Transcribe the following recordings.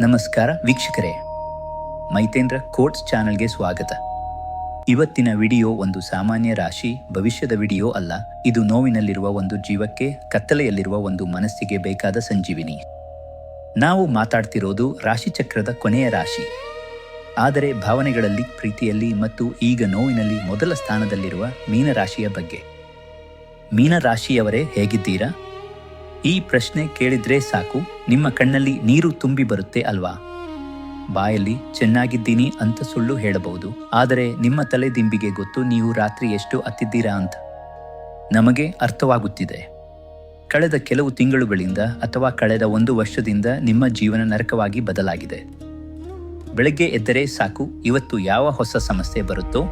ನಮಸ್ಕಾರ ವೀಕ್ಷಕರೇ. ಮೈತೇಂದ್ರ ಕೋಟ್ಸ್ ಚಾನೆಲ್ಗೆ ಸ್ವಾಗತ. ಇವತ್ತಿನ ವಿಡಿಯೋ ಒಂದು ಸಾಮಾನ್ಯ ರಾಶಿ, ಭವಿಷ್ಯದ ವಿಡಿಯೋ ಅಲ್ಲ, ಇದು ನೋವಿನಲ್ಲಿರುವ ಒಂದು ಜೀವಕ್ಕೆ, ಕತ್ತಲೆಯಲ್ಲಿರುವ ಒಂದು ಮನಸ್ಸಿಗೆ ಬೇಕಾದ ಸಂಜೀವಿನಿ. ನಾವು ಮಾತಾಡ್ತಿರೋದು ರಾಶಿಚಕ್ರದ ಕೊನೆಯ ರಾಶಿ. ಆದರೆ ಭಾವನೆಗಳಲ್ಲಿ, ಪ್ರೀತಿಯಲ್ಲಿ ಮತ್ತು ಈಗ ನೋವಿನಲ್ಲಿ ಮೊದಲ ಸ್ಥಾನದಲ್ಲಿರುವ ಮೀನರಾಶಿಯ ಬಗ್ಗೆ. ಮೀನರಾಶಿಯವರೇ ಹೇಗಿದ್ದೀರಾ? ಈ ಪ್ರಶ್ನೆ ಕೇಳಿದ್ರೆ ಸಾಕು, ನಿಮ್ಮ ಕಣ್ಣಲ್ಲಿ ನೀರು ತುಂಬಿ ಬರುತ್ತೆ ಅಲ್ವಾ? ಬಾಯಲ್ಲಿ, ಚೆನ್ನಾಗಿದ್ದೀನಿ ಅಂತ ಸುಳ್ಳು ಹೇಳಬಹುದು, ಆದರೆ ನಿಮ್ಮ ತಲೆ ದಿಂಬಿಗೆ ಗೊತ್ತು ನೀವು ರಾತ್ರಿ ಎಷ್ಟು ಅತ್ತಿದ್ದೀರಾ ಅಂತ. ನಮಗೆ ಅರ್ಥವಾಗುತ್ತಿದೆ. ಕಳೆದ ಕೆಲವು ತಿಂಗಳುಗಳಿಂದ ಅಥವಾ ಕಳೆದ ಒಂದು ವರ್ಷದಿಂದ ನಿಮ್ಮ ಜೀವನ ನರಕವಾಗಿ ಬದಲಾಗಿದೆ. ಬೆಳಗ್ಗೆ ಎದ್ದರೆ ಸಾಕು, ಇವತ್ತು ಯಾವ ಹೊಸ ಸಮಸ್ಯೆ ಬರುತ್ತೋ,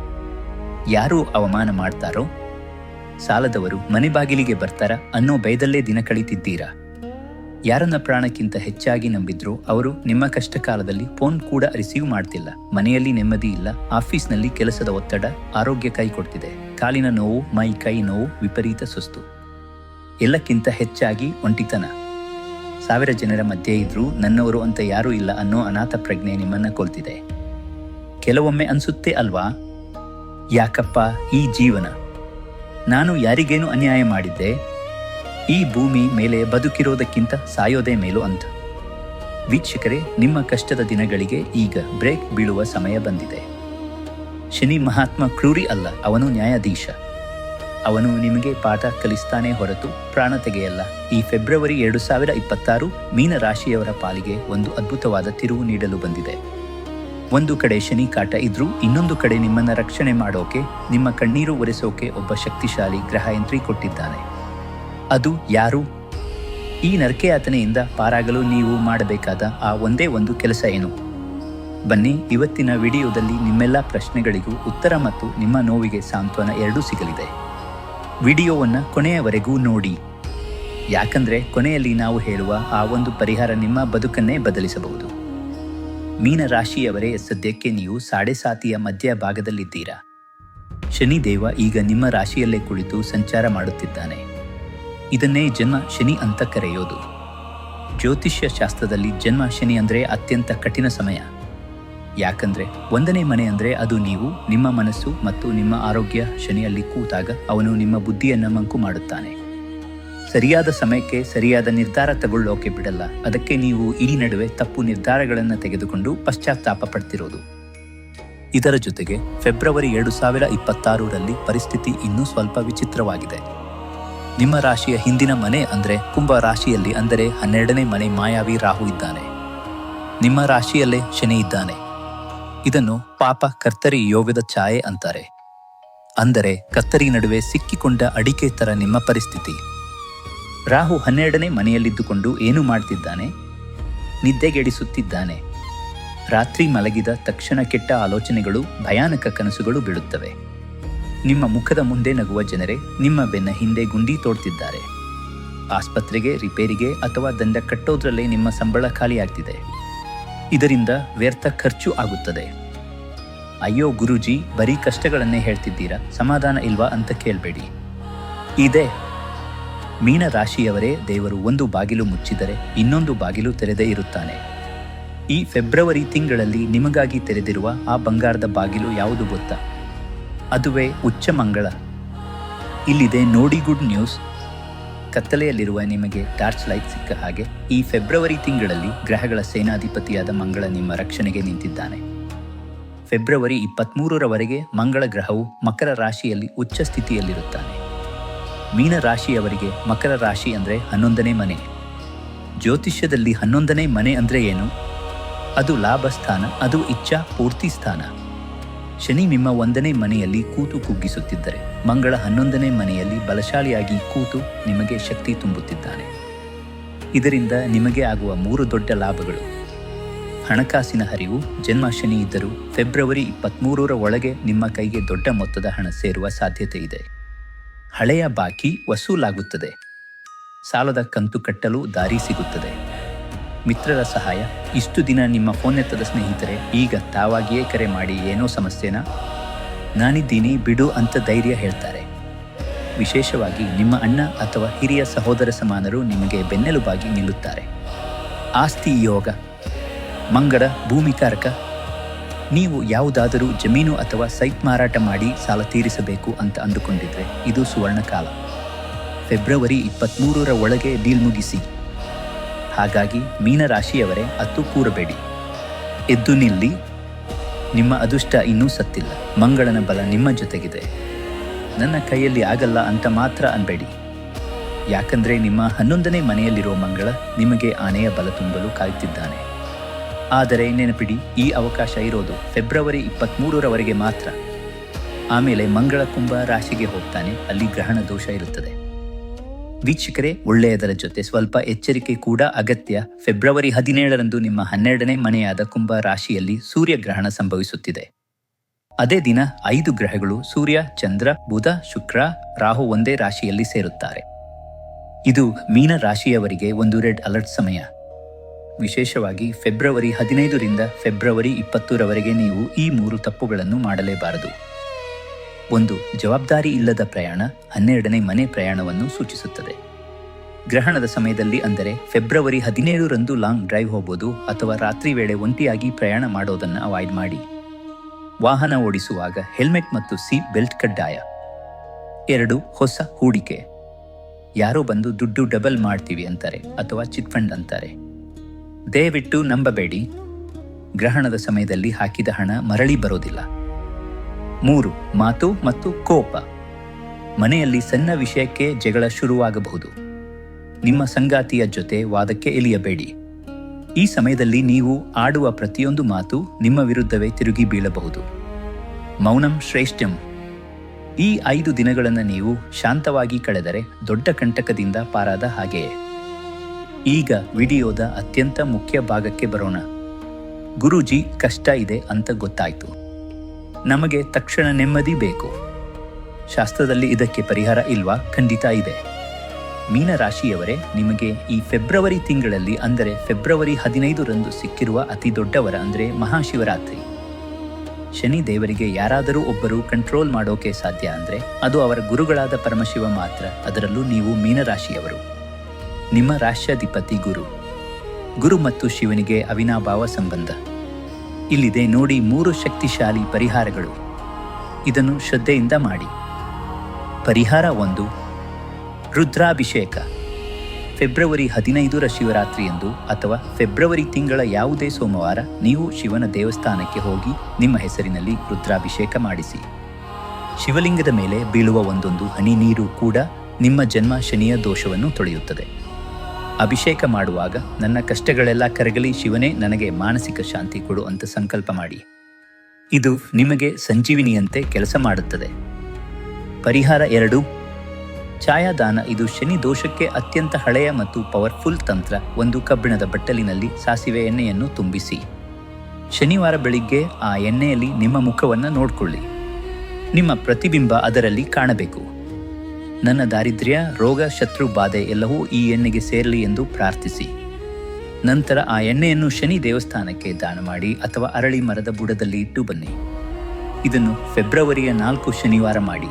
ಯಾರು ಅವಮಾನ ಮಾಡ್ತಾರೋ ಸಾಲದವರು ಮನೆ ಬಾಗಿಲಿಗೆ ಬರ್ತಾರ ಅನ್ನೋ ಭಯದಲ್ಲೇ ದಿನ ಕಳೀತಿದ್ದೀರಾ? ಯಾರನ್ನ ಪ್ರಾಣಕ್ಕಿಂತ ಹೆಚ್ಚಾಗಿ ನಂಬಿದ್ರು ಅವರು ನಿಮ್ಮ ಕಷ್ಟ ಕಾಲದಲ್ಲಿ ಫೋನ್ ಕೂಡ ರಿಸೀವ್ ಮಾಡ್ತಿಲ್ಲ. ಮನೆಯಲ್ಲಿ ನೆಮ್ಮದಿ ಇಲ್ಲ, ಆಫೀಸ್ನಲ್ಲಿ ಕೆಲಸದ ಒತ್ತಡ ಆರೋಗ್ಯ ಕೈ ಕೊಡ್ತಿದೆ. ಕಾಲಿನ ನೋವು, ಮೈ ಕೈ ನೋವು, ವಿಪರೀತ ಸುಸ್ತು. ಎಲ್ಲಕ್ಕಿಂತ ಹೆಚ್ಚಾಗಿ ಒಂಟಿತನ. ಸಾವಿರ ಜನರ ಮಧ್ಯೆ ಇದ್ರೂ ನನ್ನವರು ಅಂತ ಯಾರೂ ಇಲ್ಲ ಅನ್ನೋ ಅನಾಥ ಪ್ರಜ್ಞೆ ನಿಮ್ಮನ್ನ ಕೊಲ್ತಿದೆ. ಕೆಲವೊಮ್ಮೆ ಅನ್ಸುತ್ತೆ ಅಲ್ವಾ? ಯಾಕಪ್ಪ ಈ ಜೀವನ? ನಾನು ಯಾರಿಗೇನು ಅನ್ಯಾಯ ಮಾಡಿದ್ದೆ? ಈ ಭೂಮಿ ಮೇಲೆ ಬದುಕಿರೋದಕ್ಕಿಂತ ಸಾಯೋದೇ ಮೇಲು ಅಂತ. ವೀಕ್ಷಕರೇ, ನಿಮ್ಮ ಕಷ್ಟದ ದಿನಗಳಿಗೆ ಈಗ ಬ್ರೇಕ್ ಬೀಳುವ ಸಮಯ ಬಂದಿದೆ. ಶನಿ ಮಹಾತ್ಮ ಕ್ರೂರಿ ಅಲ್ಲ, ಅವನು ನ್ಯಾಯಾಧೀಶ. ಅವನು ನಿಮಗೆ ಪಾಠ ಕಲಿಸ್ತಾನೆ ಹೊರತು ಪ್ರಾಣ ತೆಗೆಯಲ್ಲ. ಈ ಫೆಬ್ರವರಿ ಎರಡು ಸಾವಿರ ಇಪ್ಪತ್ತಾರು ಮೀನರಾಶಿಯವರ ಪಾಲಿಗೆ ಒಂದು ಅದ್ಭುತವಾದ ತಿರುವು ನೀಡಲು ಬಂದಿದೆ. ಒಂದು ಕಡೆ ಶನಿ ಕಾಟ ಇದ್ರೂ ಇನ್ನೊಂದು ಕಡೆ ನಿಮ್ಮನ್ನ ರಕ್ಷಣೆ ಮಾಡೋಕೆ, ನಿಮ್ಮ ಕಣ್ಣೀರು ಒರೆಸೋಕೆ ಒಬ್ಬ ಶಕ್ತಿಶಾಲಿ ಗ್ರಹ ಎಂಟ್ರಿ ಕೊಟ್ಟಿದ್ದಾನೆ. ಅದು ಯಾರು? ಈ ನರಕೆಯಾತನೆಯಿಂದ ಪಾರಾಗಲು ನೀವು ಮಾಡಬೇಕಾದ ಆ ಒಂದೇ ಒಂದು ಕೆಲಸ ಏನು? ಬನ್ನಿ, ಇವತ್ತಿನ ವಿಡಿಯೋದಲ್ಲಿ ನಿಮ್ಮೆಲ್ಲ ಪ್ರಶ್ನೆಗಳಿಗೂ ಉತ್ತರ ಮತ್ತು ನಿಮ್ಮ ನೋವಿಗೆ ಸಾಂತ್ವನ ಎರಡೂ ಸಿಗಲಿದೆ. ವಿಡಿಯೋವನ್ನು ಕೊನೆಯವರೆಗೂ ನೋಡಿ. ಯಾಕಂದ್ರೆ ಕೊನೆಯಲ್ಲಿ ನಾವು ಹೇಳುವ ಆ ಒಂದು ಪರಿಹಾರ ನಿಮ್ಮ ಬದುಕನ್ನೇ ಬದಲಿಸಬಹುದು. ಮೀನ ರಾಶಿಯವರೇ ಸದ್ಯಕ್ಕೆ ನೀವು ಸಾಡೆ ಸಾತಿಯ ಮಧ್ಯ ಭಾಗದಲ್ಲಿದ್ದೀರಾ? ಶನಿದೇವ ಈಗ ನಿಮ್ಮ ರಾಶಿಯಲ್ಲೇ ಕುಳಿತು ಸಂಚಾರ ಮಾಡುತ್ತಿದ್ದಾನೆ. ಇದನ್ನೇ ಜನ್ಮ ಶನಿ ಅಂತ ಕರೆಯೋದು. ಜ್ಯೋತಿಷ್ಯ ಶಾಸ್ತ್ರದಲ್ಲಿ ಜನ್ಮ ಶನಿ ಅಂದರೆ ಅತ್ಯಂತ ಕಠಿಣ ಸಮಯ. ಯಾಕಂದ್ರೆ ಒಂದನೇ ಮನೆ ಅಂದರೆ ಅದು ನೀವು, ನಿಮ್ಮ ಮನಸ್ಸು ಮತ್ತು ನಿಮ್ಮ ಆರೋಗ್ಯ ಶನಿಯಲ್ಲಿ ಕೂತಾಗ ಅವನು ನಿಮ್ಮ ಬುದ್ಧಿಯನ್ನು ಮಂಕು ಮಾಡುತ್ತಾನೆ. ಸರಿಯಾದ ಸಮಯಕ್ಕೆ ಸರಿಯಾದ ನಿರ್ಧಾರ ತಗೊಳ್ಳೋಕೆ ಬಿಡಲ್ಲ. ಅದಕ್ಕೆ ನೀವು ಈ ನಡುವೆ ತಪ್ಪು ನಿರ್ಧಾರಗಳನ್ನು ತೆಗೆದುಕೊಂಡು ಪಶ್ಚಾತ್ತಾಪ ಪಡ್ತಿರೋದು. ಇದರ ಜೊತೆಗೆ ಫೆಬ್ರವರಿ ಎರಡು ಸಾವಿರ ಇಪ್ಪತ್ತಾರರಲ್ಲಿ ಪರಿಸ್ಥಿತಿ ಇನ್ನೂ ಸ್ವಲ್ಪ ವಿಚಿತ್ರವಾಗಿದೆ. ನಿಮ್ಮ ರಾಶಿಯ ಹಿಂದಿನ ಮನೆ ಅಂದರೆ ಕುಂಭ ರಾಶಿಯಲ್ಲಿ ಅಂದರೆ ಹನ್ನೆರಡನೇ ಮನೆ ಮಾಯಾವಿ ರಾಹು ಇದ್ದಾನೆ. ನಿಮ್ಮ ರಾಶಿಯಲ್ಲೇ ಶನಿ ಇದ್ದಾನೆ. ಇದನ್ನು ಪಾಪ ಕರ್ತರಿ ಯೋಗದ ಛಾಯೆ ಅಂತಾರೆ. ಅಂದರೆ ಕತ್ತರಿ ನಡುವೆ ಸಿಕ್ಕಿಕೊಂಡ ಅಡಿಕೆ ತರ ನಿಮ್ಮ ಪರಿಸ್ಥಿತಿ. ರಾಹು ಹನ್ನೆರಡನೇ ಮನೆಯಲ್ಲಿದ್ದುಕೊಂಡು ಏನು ಮಾಡ್ತಿದ್ದಾನೆ? ನಿದ್ದೆಗೆಡಿಸುತ್ತಿದ್ದಾನೆ. ರಾತ್ರಿ ಮಲಗಿದ ತಕ್ಷಣ ಕೆಟ್ಟ ಆಲೋಚನೆಗಳು, ಭಯಾನಕ ಕನಸುಗಳು ಬೀಳುತ್ತವೆ. ನಿಮ್ಮ ಮುಖದ ಮುಂದೆ ನಗುವ ಜನರೇ ನಿಮ್ಮ ಬೆನ್ನ ಹಿಂದೆ ಗುಂಡಿ ತೋಡ್ತಿದ್ದಾರೆ. ಆಸ್ಪತ್ರೆಗೆ, ರಿಪೇರಿಗೆ ಅಥವಾ ದಂಡ ಕಟ್ಟೋದ್ರಲ್ಲೇ ನಿಮ್ಮ ಸಂಬಳ ಖಾಲಿಯಾಗ್ತಿದೆ. ಇದರಿಂದ ವ್ಯರ್ಥ ಖರ್ಚು ಆಗುತ್ತದೆ. ಅಯ್ಯೋ ಗುರೂಜಿ, ಬರೀ ಕಷ್ಟಗಳನ್ನೇ ಹೇಳ್ತಿದ್ದೀರಾ? ಸಮಾಧಾನ ಇಲ್ವಾ ಅಂತ ಕೇಳಬೇಡಿ. ಇದೆ ಮೀನ ರಾಶಿಯವರೇ ದೇವರು ಒಂದು ಬಾಗಿಲು ಮುಚ್ಚಿದರೆ ಇನ್ನೊಂದು ಬಾಗಿಲು ತೆರೆದೇ ಇರುತ್ತಾನೆ. ಈ ಫೆಬ್ರವರಿ ತಿಂಗಳಲ್ಲಿ ನಿಮಗಾಗಿ ತೆರೆದಿರುವ ಆ ಬಂಗಾರದ ಬಾಗಿಲು ಯಾವುದು ಗೊತ್ತಾ? ಅದುವೇ ಉಚ್ಚ ಮಂಗಳ. ಇಲ್ಲಿದೆ ನೋಡಿ ಗುಡ್ ನ್ಯೂಸ್. ಕತ್ತಲೆಯಲ್ಲಿರುವ ನಿಮಗೆ ಟಾರ್ಚ್ ಲೈಟ್ ಸಿಕ್ಕ ಹಾಗೆ ಈ ಫೆಬ್ರವರಿ ತಿಂಗಳಲ್ಲಿ ಗ್ರಹಗಳ ಸೇನಾಧಿಪತಿಯಾದ ಮಂಗಳ ನಿಮ್ಮ ರಕ್ಷಣೆಗೆ ನಿಂತಿದ್ದಾನೆ. ಫೆಬ್ರವರಿ ಇಪ್ಪತ್ತ್ಮೂರರವರೆಗೆ ಮಂಗಳ ಗ್ರಹವು ಮಕರ ರಾಶಿಯಲ್ಲಿ ಉಚ್ಚ ಸ್ಥಿತಿಯಲ್ಲಿರುತ್ತಾನೆ ಮೀನ ರಾಶಿಯವರಿಗೆ ಮಕರ ರಾಶಿ ಅಂದರೆ ಹನ್ನೊಂದನೇ ಮನೆ. ಜ್ಯೋತಿಷ್ಯದಲ್ಲಿ ಹನ್ನೊಂದನೇ ಮನೆ ಅಂದರೆ ಏನು? ಅದು ಲಾಭ ಸ್ಥಾನ, ಅದು ಇಚ್ಛಾ ಪೂರ್ತಿ ಸ್ಥಾನ. ಶನಿ ನಿಮ್ಮ ಒಂದನೇ ಮನೆಯಲ್ಲಿ ಕೂತು ಕುಗ್ಗಿಸುತ್ತಿದ್ದರೆ, ಮಂಗಳ ಹನ್ನೊಂದನೇ ಮನೆಯಲ್ಲಿ ಬಲಶಾಲಿಯಾಗಿ ಕೂತು ನಿಮಗೆ ಶಕ್ತಿ ತುಂಬುತ್ತಿದ್ದಾನೆ. ಇದರಿಂದ ನಿಮಗೆ ಆಗುವ ಮೂರು ದೊಡ್ಡ ಲಾಭಗಳು. ಹಣಕಾಸಿನ ಹರಿವು, ಜನ್ಮ ಶನಿ ಇದ್ದರೂ ಫೆಬ್ರವರಿ ಇಪ್ಪತ್ತ್ಮೂರರ ಒಳಗೆ ನಿಮ್ಮ ಕೈಗೆ ದೊಡ್ಡ ಮೊತ್ತದ ಹಣ ಸೇರುವ ಸಾಧ್ಯತೆ ಇದೆ. ಹಳೆಯ ಬಾಕಿ ವಸೂಲಾಗುತ್ತದೆ. ಸಾಲದ ಕಂತು ಕಟ್ಟಲು ದಾರಿ ಸಿಗುತ್ತದೆ. ಮಿತ್ರರ ಸಹಾಯ. ಇಷ್ಟು ದಿನ ನಿಮ್ಮ ಫೋನ್ ಎತ್ತದ ಸ್ನೇಹಿತರೆ, ಈಗ ತಾವಾಗಿಯೇ ಕರೆ ಮಾಡಿ ಏನೋ ಸಮಸ್ಯೆನಾ? ನಾನಿದ್ದೀನಿ, ಬಿಡು ಅಂತ ಧೈರ್ಯ ಹೇಳ್ತಾರೆ. ವಿಶೇಷವಾಗಿ ನಿಮ್ಮ ಅಣ್ಣ ಅಥವಾ ಹಿರಿಯ ಸಹೋದರ ಸಮಾನರು ನಿಮಗೆ ಬೆನ್ನೆಲುಬಾಗಿ ನಿಲ್ಲುತ್ತಾರೆ. ಆಸ್ತಿ ಯೋಗ. ಮಂಗಡ ಭೂಮಿಕಾರಕ. ನೀವು ಯಾವುದಾದರೂ ಜಮೀನು ಅಥವಾ ಸೈಟ್ ಮಾರಾಟ ಮಾಡಿ ಸಾಲ ತೀರಿಸಬೇಕು ಅಂತ ಅಂದುಕೊಂಡಿದ್ರೆ ಇದು ಸುವರ್ಣ ಕಾಲ. ಫೆಬ್ರವರಿ ಇಪ್ಪತ್ತ್ಮೂರರ ಒಳಗೆ ಡೀಲ್ ಮುಗಿಸಿ. ಹಾಗಾಗಿ ಮೀನರಾಶಿಯವರೇ ಅತ್ತು ಕೂರಬೇಡಿ. ಎದ್ದು ನಿಲ್ಲಿ. ನಿಮ್ಮ ಅದೃಷ್ಟ ಇನ್ನೂ ಸತ್ತಿಲ್ಲ. ಮಂಗಳನ ಬಲ ನಿಮ್ಮ ಜೊತೆಗಿದೆ. ನನ್ನ ಕೈಯಲ್ಲಿ ಆಗಲ್ಲ ಅಂತ ಮಾತ್ರ ಅನ್ಬೇಡಿ. ಯಾಕಂದ್ರೆ ನಿಮ್ಮ ಹನ್ನೊಂದನೇ ಮನೆಯಲ್ಲಿರುವ ಮಂಗಳ ನಿಮಗೆ ಆನೆಯ ಬಲ ತುಂಬಲು ಕಾಯುತ್ತಿದ್ದಾನೆ. ಆದರೆ ನೆನಪಿಡಿ, ಈ ಅವಕಾಶ ಇರೋದು ಫೆಬ್ರವರಿ ಇಪ್ಪತ್ತ್ಮೂರರವರೆಗೆ ಮಾತ್ರ. ಆಮೇಲೆ ಮಂಗಳ ಕುಂಭ ರಾಶಿಗೆ ಹೋಗ್ತಾನೆ, ಅಲ್ಲಿ ಗ್ರಹಣ ದೋಷ ಇರುತ್ತದೆ. ವೀಕ್ಷಕರೇ, ಒಳ್ಳೆಯದರ ಜೊತೆ ಸ್ವಲ್ಪ ಎಚ್ಚರಿಕೆ ಕೂಡ ಅಗತ್ಯ. ಫೆಬ್ರವರಿ ಹದಿನೇಳರಂದು ನಿಮ್ಮ ಹನ್ನೆರಡನೇ ಮನೆಯಾದ ಕುಂಭ ರಾಶಿಯಲ್ಲಿ ಸೂರ್ಯಗ್ರಹಣ ಸಂಭವಿಸುತ್ತಿದೆ. ಅದೇ ದಿನ ಐದು ಗ್ರಹಗಳು ಸೂರ್ಯ, ಚಂದ್ರ, ಬುಧ, ಶುಕ್ರ, ರಾಹು ಒಂದೇ ರಾಶಿಯಲ್ಲಿ ಸೇರುತ್ತಾರೆ. ಇದು ಮೀನ ರಾಶಿಯವರಿಗೆ ಒಂದು ರೆಡ್ ಅಲರ್ಟ್ ಸಮಯ. ವಿಶೇಷವಾಗಿ ಫೆಬ್ರವರಿ ಹದಿನೈದರಿಂದ ಫೆಬ್ರವರಿ ಇಪ್ಪತ್ತರವರೆಗೆ ನೀವು ಈ ಮೂರು ತಪ್ಪುಗಳನ್ನು ಮಾಡಲೇಬಾರದು. ಒಂದು, ಜವಾಬ್ದಾರಿ ಇಲ್ಲದ ಪ್ರಯಾಣ ಹನ್ನೆರಡನೇ ಮನೆ ಪ್ರಯಾಣವನ್ನು ಸೂಚಿಸುತ್ತದೆ. ಗ್ರಹಣದ ಸಮಯದಲ್ಲಿ ಅಂದರೆ ಫೆಬ್ರವರಿ ಹದಿನೇಳರಂದು ಲಾಂಗ್ ಡ್ರೈವ್ ಹೋಗೋದು ಅಥವಾ ರಾತ್ರಿ ವೇಳೆ ಒಂಟಿಯಾಗಿ ಪ್ರಯಾಣ ಮಾಡೋದನ್ನು ಅವಾಯ್ಡ್ ಮಾಡಿ. ವಾಹನ ಓಡಿಸುವಾಗ ಹೆಲ್ಮೆಟ್ ಮತ್ತು ಸೀಟ್ ಬೆಲ್ಟ್ ಕಡ್ಡಾಯ. ಎರಡು, ಹೊಸ ಹೂಡಿಕೆ. ಯಾರೋ ಬಂದು ದುಡ್ಡು ಡಬಲ್ ಮಾಡ್ತೀವಿ ಅಂತಾರೆ ಅಥವಾ ಚಿಟ್ಫಂಡ್ ಅಂತಾರೆ. ದಯವಿಟ್ಟು ನಂಬಬೇಡಿ. ಗ್ರಹಣದ ಸಮಯದಲ್ಲಿ ಹಾಕಿದ ಹಣ ಮರಳಿ ಬರೋದಿಲ್ಲ. ಮೂರು, ಮಾತು ಮತ್ತು ಕೋಪ. ಮನೆಯಲ್ಲಿ ಸಣ್ಣ ವಿಷಯಕ್ಕೆ ಜಗಳ ಶುರುವಾಗಬಹುದು. ನಿಮ್ಮ ಸಂಗಾತಿಯ ಜೊತೆ ವಾದಕ್ಕೆ ಇಳಿಯಬೇಡಿ. ಈ ಸಮಯದಲ್ಲಿ ನೀವು ಆಡುವ ಪ್ರತಿಯೊಂದು ಮಾತು ನಿಮ್ಮ ವಿರುದ್ಧವೇ ತಿರುಗಿ ಬೀಳಬಹುದು. ಮೌನಂ ಶ್ರೇಷ್ಠಂ. ಈ ಐದು ದಿನಗಳನ್ನು ನೀವು ಶಾಂತವಾಗಿ ಕಳೆದರೆ ದೊಡ್ಡ ಕಂಟಕದಿಂದ ಪಾರಾದ ಹಾಗೆಯೇ. ಈಗ ವಿಡಿಯೋದ ಅತ್ಯಂತ ಮುಖ್ಯ ಭಾಗಕ್ಕೆ ಬರೋಣ. ಗುರುಜಿ ಕಷ್ಟ ಇದೆ ಅಂತ ಗೊತ್ತಾಯ್ತು. ನಮಗೆ ತಕ್ಷಣ ನೆಮ್ಮದಿ ಬೇಕು. ಶಾಸ್ತ್ರದಲ್ಲಿ ಇದಕ್ಕೆ ಪರಿಹಾರ ಇಲ್ವಾ? ಖಂಡಿತ ಇದೆ. ಮೀನರಾಶಿಯವರೇ, ನಿಮಗೆ ಈ ಫೆಬ್ರವರಿ ತಿಂಗಳಲ್ಲಿ ಅಂದರೆ ಫೆಬ್ರವರಿ ಹದಿನೈದರಂದು ಸಿಕ್ಕಿರುವ ಅತಿ ದೊಡ್ಡವರ ಅಂದರೆ ಮಹಾಶಿವರಾತ್ರಿ. ಶನಿ ದೇವರಿಗೆ ಯಾರಾದರೂ ಒಬ್ಬರು ಕಂಟ್ರೋಲ್ ಮಾಡೋಕೆ ಸಾಧ್ಯ ಅಂದರೆ ಅದು ಅವರ ಗುರುಗಳಾದ ಪರಮಶಿವ ಮಾತ್ರ, ಅದರಲ್ಲೂ ನೀವು ಮೀನರಾಶಿಯವರು. ನಿಮ್ಮ ರಾಷ್ಟ್ರಾಧಿಪತಿ ಗುರು. ಗುರು ಮತ್ತು ಶಿವನಿಗೆ ಅವಿನಾಭಾವ ಸಂಬಂಧ. ಇಲ್ಲಿದೆ ನೋಡಿ ಮೂರು ಶಕ್ತಿಶಾಲಿ ಪರಿಹಾರಗಳು. ಇದನ್ನು ಶ್ರದ್ಧೆಯಿಂದ ಮಾಡಿ. ಪರಿಹಾರ ಒಂದು, ರುದ್ರಾಭಿಷೇಕ. ಫೆಬ್ರವರಿ ಹದಿನೈದರ ಶಿವರಾತ್ರಿಯಂದು ಅಥವಾ ಫೆಬ್ರವರಿ ತಿಂಗಳ ಯಾವುದೇ ಸೋಮವಾರ ನೀವು ಶಿವನ ದೇವಸ್ಥಾನಕ್ಕೆ ಹೋಗಿ ನಿಮ್ಮ ಹೆಸರಿನಲ್ಲಿ ರುದ್ರಾಭಿಷೇಕ ಮಾಡಿಸಿ. ಶಿವಲಿಂಗದ ಮೇಲೆ ಬೀಳುವ ಒಂದೊಂದು ಹನಿ ನೀರು ಕೂಡ ನಿಮ್ಮ ಜನ್ಮ ಶನಿಯ ದೋಷವನ್ನು ತೊಳೆಯುತ್ತದೆ. ಅಭಿಷೇಕ ಮಾಡುವಾಗ ನನ್ನ ಕಷ್ಟಗಳೆಲ್ಲ ಕರಗಲಿ ಶಿವನೇ ನನಗೆ ಮಾನಸಿಕ ಶಾಂತಿ ಕೊಡು ಅಂತ ಸಂಕಲ್ಪ ಮಾಡಿ. ಇದು ನಿಮಗೆ ಸಂಜೀವಿನಿಯಂತೆ ಕೆಲಸ ಮಾಡುತ್ತದೆ. ಪರಿಹಾರ ಎರಡು. ಛಾಯಾದಾನ ಇದು ಶನಿ ದೋಷಕ್ಕೆ ಅತ್ಯಂತ ಹಳೆಯ ಮತ್ತು ಪವರ್ಫುಲ್ ತಂತ್ರ. ಒಂದು ಕಬ್ಬಿಣದ ಬಟ್ಟಲಿನಲ್ಲಿ ಸಾಸಿವೆ ಎಣ್ಣೆಯನ್ನು ತುಂಬಿಸಿ. ಶನಿವಾರ ಬೆಳಿಗ್ಗೆ ಆ ಎಣ್ಣೆಯಲ್ಲಿ ನಿಮ್ಮ ಮುಖವನ್ನು ನೋಡಿಕೊಳ್ಳಿ. ನಿಮ್ಮ ಪ್ರತಿಬಿಂಬ ಅದರಲ್ಲಿ ಕಾಣಬೇಕು. ನನ್ನ ದಾರಿದ್ರ್ಯ, ರೋಗ, ಶತ್ರು, ಬಾಧೆ ಎಲ್ಲವೂ ಈ ಎಣ್ಣೆಗೆ ಸೇರಲಿ ಎಂದು ಪ್ರಾರ್ಥಿಸಿ. ನಂತರ ಆ ಎಣ್ಣೆಯನ್ನು ಶನಿ ದೇವಸ್ಥಾನಕ್ಕೆ ದಾನ ಮಾಡಿ ಅಥವಾ ಅರಳಿ ಮರದ ಬುಡದಲ್ಲಿ ಇಟ್ಟು ಬನ್ನಿ. ಇದನ್ನು ಫೆಬ್ರವರಿಯ ನಾಲ್ಕು ಶನಿವಾರ ಮಾಡಿ.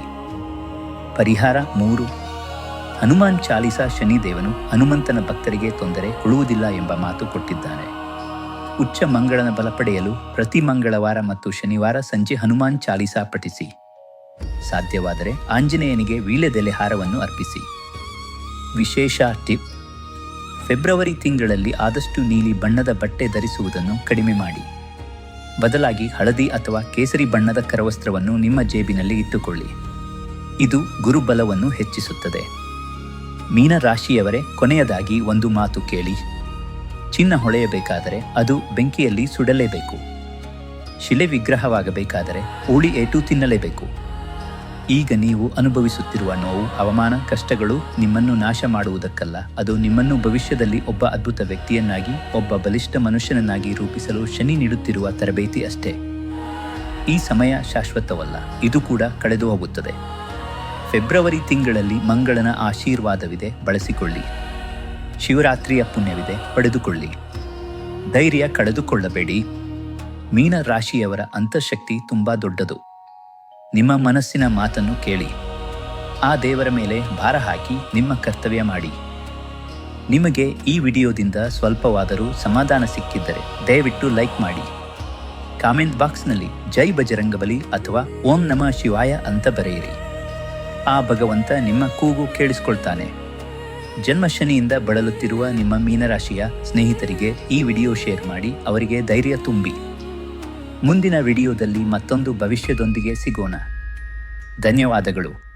ಪರಿಹಾರ ಮೂರು. ಹನುಮಾನ್ ಚಾಲಿಸ ಶನಿದೇವನು ಹನುಮಂತನ ಭಕ್ತರಿಗೆ ತೊಂದರೆ ಕೊಡುವುದಿಲ್ಲ ಎಂಬ ಮಾತು ಕೊಟ್ಟಿದ್ದಾನೆ. ಉಚ್ಚ ಮಂಗಳನ ಬಲಪಡೆಯಲು ಪ್ರತಿ ಮಂಗಳವಾರ ಮತ್ತು ಶನಿವಾರ ಸಂಜೆ ಹನುಮಾನ್ ಚಾಲಿಸ ಪಠಿಸಿ. ಸಾಧ್ಯವಾದರೆ ಆಂಜನೇಯನಿಗೆ ವೀಳ್ಯದೆಲೆ ಹಾರವನ್ನು ಅರ್ಪಿಸಿ. ವಿಶೇಷ ಟಿಪ್, ಫೆಬ್ರವರಿ ತಿಂಗಳಲ್ಲಿ ಆದಷ್ಟು ನೀಲಿ ಬಣ್ಣದ ಬಟ್ಟೆ ಧರಿಸುವುದನ್ನು ಕಡಿಮೆ ಮಾಡಿ. ಬದಲಾಗಿ ಹಳದಿ ಅಥವಾ ಕೇಸರಿ ಬಣ್ಣದ ಕರವಸ್ತ್ರವನ್ನು ನಿಮ್ಮ ಜೇಬಿನಲ್ಲಿ ಇಟ್ಟುಕೊಳ್ಳಿ. ಇದು ಗುರುಬಲವನ್ನು ಹೆಚ್ಚಿಸುತ್ತದೆ. ಮೀನರಾಶಿಯವರೇ ಕೊನೆಯದಾಗಿ ಒಂದು ಮಾತು ಕೇಳಿ. ಚಿನ್ನ ಹೊಳೆಯಬೇಕಾದರೆ ಅದು ಬೆಂಕಿಯಲ್ಲಿ ಸುಡಲೇಬೇಕು. ಶಿಲೆ ವಿಗ್ರಹವಾಗಬೇಕಾದರೆ ಹೋಳಿ ಏಟು ತಿನ್ನಲೇಬೇಕು. ಈಗ ನೀವು ಅನುಭವಿಸುತ್ತಿರುವ ನೋವು ಅವಮಾನ ಕಷ್ಟಗಳು ನಿಮ್ಮನ್ನು ನಾಶ ಮಾಡುವುದಕ್ಕಲ್ಲ. ಅದು ನಿಮ್ಮನ್ನು ಭವಿಷ್ಯದಲ್ಲಿ ಒಬ್ಬ ಅದ್ಭುತ ವ್ಯಕ್ತಿಯನ್ನಾಗಿ, ಒಬ್ಬ ಬಲಿಷ್ಠ ಮನುಷ್ಯನನ್ನಾಗಿ ರೂಪಿಸಲು ಶನಿ ನೀಡುತ್ತಿರುವ ತರಬೇತಿ ಅಷ್ಟೇ. ಈ ಸಮಯ ಶಾಶ್ವತವಲ್ಲ, ಇದು ಕೂಡ ಕಳೆದು ಹೋಗುತ್ತದೆ. ಫೆಬ್ರವರಿ ತಿಂಗಳಲ್ಲಿ ಮಂಗಳನ ಆಶೀರ್ವಾದವಿದೆ, ಬಳಸಿಕೊಳ್ಳಿ. ಶಿವರಾತ್ರಿಯ ಪುಣ್ಯವಿದೆ, ಪಡೆದುಕೊಳ್ಳಿ. ಧೈರ್ಯ ಕಳೆದುಕೊಳ್ಳಬೇಡಿ. ಮೀನ ರಾಶಿಯವರ ಅಂತಃಶಕ್ತಿ ತುಂಬಾ ದೊಡ್ಡದು. ನಿಮ್ಮ ಮನಸ್ಸಿನ ಮಾತನ್ನು ಕೇಳಿ. ಆ ದೇವರ ಮೇಲೆ ಭಾರ ಹಾಕಿ ನಿಮ್ಮ ಕರ್ತವ್ಯ ಮಾಡಿ. ನಿಮಗೆ ಈ ವಿಡಿಯೋದಿಂದ ಸ್ವಲ್ಪವಾದರೂ ಸಮಾಧಾನ ಸಿಕ್ಕಿದ್ದರೆ ದಯವಿಟ್ಟು ಲೈಕ್ ಮಾಡಿ. ಕಾಮೆಂಟ್ ಬಾಕ್ಸ್ನಲ್ಲಿ ಜೈ ಬಜರಂಗಬಲಿ ಅಥವಾ ಓಂ ನಮಃ ಶಿವಾಯ ಅಂತ ಬರೆಯಿರಿ. ಆ ಭಗವಂತ ನಿಮ್ಮ ಕೂಗು ಕೇಳಿಸ್ಕೊಳ್ತಾನೆ. ಜನ್ಮ ಶನಿಯಿಂದ ಬಳಲುತ್ತಿರುವ ನಿಮ್ಮ ಮೀನರಾಶಿಯ ಸ್ನೇಹಿತರಿಗೆ ಈ ವಿಡಿಯೋ ಶೇರ್ ಮಾಡಿ ಅವರಿಗೆ ಧೈರ್ಯ ತುಂಬಿ. ಮುಂದಿನ ವಿಡಿಯೋದಲ್ಲಿ ಮತ್ತೊಂದು ಭವಿಷ್ಯದೊಂದಿಗೆ ಸಿಗೋಣ. ಧನ್ಯವಾದಗಳು.